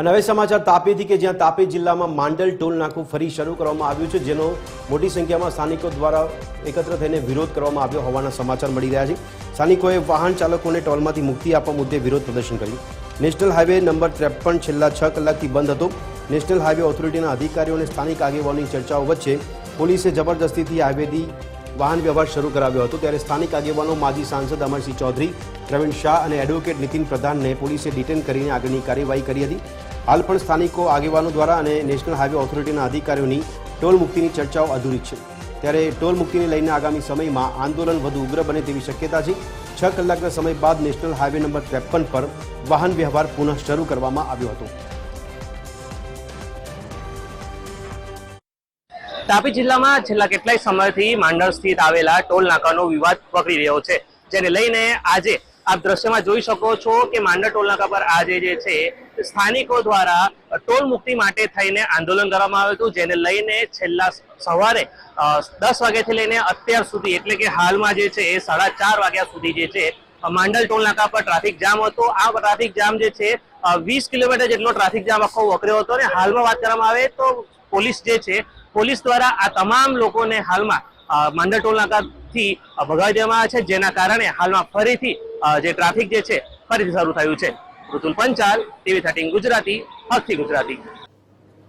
અને હવે સમાચાર તાપીથી કે જ્યાં તાપી જિલ્લામાં માંડલ ટોલ નાકું ફરી શરૂ કરવામાં આવ્યું છે, જેનો મોટી સંખ્યામાં સ્થાનિકો દ્વારા એકત્ર થઈને વિરોધ કરવામાં આવ્યો હોવાના સમાચાર મળી રહ્યા છે. સ્થાનિકોએ વાહન ચાલકોને ટોલમાંથી મુક્તિ આપવા મુદ્દે વિરોધ પ્રદર્શન કર્યું. નેશનલ હાઈવે નંબર ત્રેપન છેલ્લા છ કલાકથી બંધ હતો. નેશનલ હાઈવે ઓથોરિટીના અધિકારીઓ અને સ્થાનિક આગેવાનોની ચર્ચાઓ વચ્ચે પોલીસે જબરદસ્તીથી હાઈવેથી વાહન વ્યવહાર શરૂ કરાવ્યો હતો ત્યારે સ્થાનિક આગેવાનો માજી સાંસદ અમરસિંહ ચૌધરી, પ્રવીણ શાહ અને એડવોકેટ નીતિન પ્રધાનને પોલીસે ડિટેન કરીને આગળની કાર્યવાહી કરી હતી. હાલ પણ સ્થાનિકો આગેવાનો દ્વારા અને નેશનલ હાઇવે ઓથોરિટીના અધિકારીઓની ટોલ મુક્તિની ચર્ચાઓ અધૂરી છે. ત્યારે ટોલ મુક્તિને લઈને આગામી સમયમાં આંદોલન વધુ ઉગ્ર બને તેવી શક્યતા છે. છ કલાકના સમય બાદ નેશનલ હાઇવે નંબર ત્રેપન પર વાહન વ્યવહાર પુનઃ શરૂ કરવામાં આવ્યો હતો. તાપી જિલ્લામાં છેલ્લા કેટલાય સમયથી માંડળ સ્થિત આવેલા ટોલ નાકાનો વિવાદ પકડી રહ્યો છે. જેને લઈને આજે આપ દ્રશ્યમાં જોઈ શકો છો કે માંડળ ટોલ નાકા પર આજે જે છે, સ્થાનિકો દ્વારા ટોલ મુક્તિ માટે થઈને આંદોલન કરવામાં આવ્યું હતું, જેને લઈને છેલ્લા સવારે દસ વાગ્યાથી લઈને અત્યાર સુધી, એટલે કે હાલમાં જે છે એ સાડા ચાર વાગ્યા સુધી જે છે માંડલ ટોલ નાકા પર ટ્રાફિક જામ હતો. આ ટ્રાફિક જામ જે છે વીસ કિલોમીટર જેટલો ટ્રાફિક જામ આખો વકર્યો હતો. અને હાલમાં વાત કરવામાં આવે તો પોલીસ જે છે પોલીસ દ્વારા આ તમામ લોકોને હાલમાં અ, માંડલ ટોલ નાકાથી ભગાવી દેવામાં આવ્યા છે જેના કારણે હાલમાં ફરીથી જે ટ્રાફિક જે છે ફરીથી શરૂ થયું છે. ઋતુલ પંચાલ ટીવી થર્ટીન ગુજરાતી હકથી ગુજરાતી.